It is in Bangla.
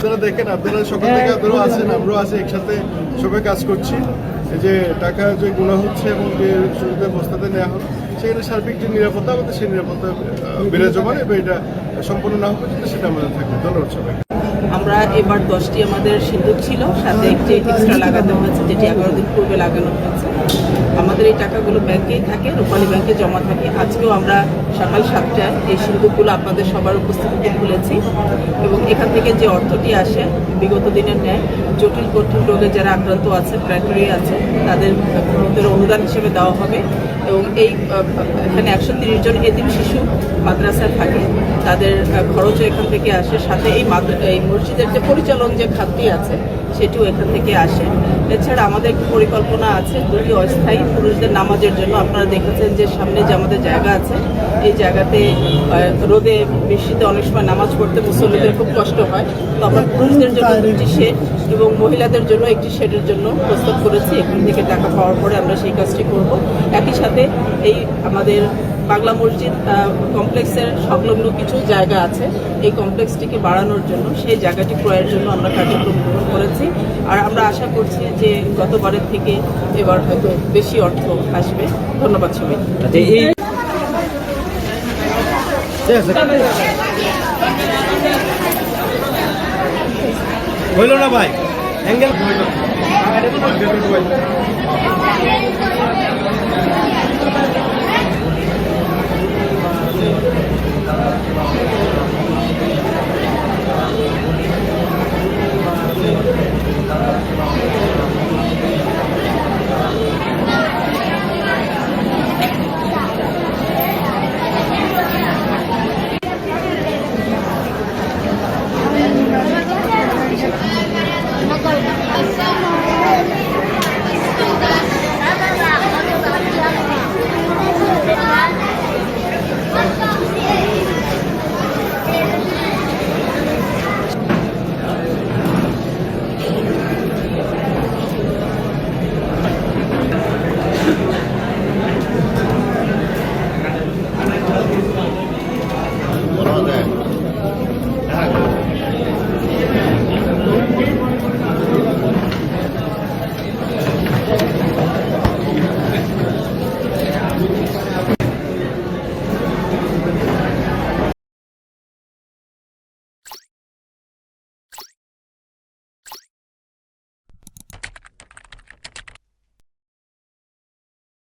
আপনারা দেখেন আপনারা সকাল থেকে আপনারাও আছেন আমরাও আছি একসাথে সবাই কাজ করছি। এই যে টাকা যে গুণা হচ্ছে এবং যে শুরুতে বস্তাতে নেওয়া হলো সেখানে সার্বিক যে নিরাপত্তা আমাদের সেই নিরাপত্তা বিরাজমান এবং এটা সম্পূর্ণ না হবে সেটা আমাদের থাকবে। ধন্যবাদ সবাই আমরা এবার দশটি আমাদের সিন্দুক ছিল সাথে একটি এক্সট্রা লাগাতে হয়েছে যেটি এগারো দিন পূর্বে লাগানো হয়েছে। আমাদের এই টাকাগুলো ব্যাংকেই থাকে, রূপালী ব্যাংকে জমা থাকে। আজকেও আমরা সকাল সাতটায় এই সিন্দুকগুলো আপনাদের সবার উপস্থিতিতে খুলেছি এবং এখান থেকে যে অর্থটি আসে, বিগত দিনের ন্যায় জটিল কঠিন রোগে যারা আক্রান্ত আছে প্রাইমারি আছে, তাদের অনুদান হিসেবে দেওয়া হবে এবং এই এখানে একশো তিরিশ জন এদিন শিশু মাদ্রাসায় থাকে। তাদের খরচও এখান থেকে আসে। সাথে এই এই মসজিদের যে পরিচালন যে খাতটি আছে, সেটিও এখান থেকে আসে। এছাড়া আমাদের একটি পরিকল্পনা আছে, দুটি অস্থায়ী পুরুষদের নামাজের জন্য। আপনারা দেখেছেন যে সামনে যে আমাদের জায়গা আছে, এই জায়গাতে রোদে বৃষ্টিতে অনেক সময় নামাজ পড়তে মুসল্লিদের খুব কষ্ট হয়। তো আমরা পুরুষদের জন্য দুটি শেড এবং মহিলাদের জন্য একটি শেডের জন্য প্রস্তাব করেছি। এখান থেকে টাকা পাওয়ার পরে আমরা সেই কাজটি করব। একই সাথে এই আমাদের বাংলা মসজিদ কমপ্লেক্সের সংলগ্ন কিছু জায়গা আছে। এই কমপ্লেক্সটিকে বাড়ানোর জন্য সেই জায়গাটি ক্রয়ের জন্য আমরা কার্যক্রম গ্রহণ করেছি। আর আমরা আশা করছি যে গতবারের থেকে এবার হয়তো বেশি অর্থ আসবে। ধন্যবাদ সবাই আচ্ছা হইল না ভাই? অ্যাঙ্গেল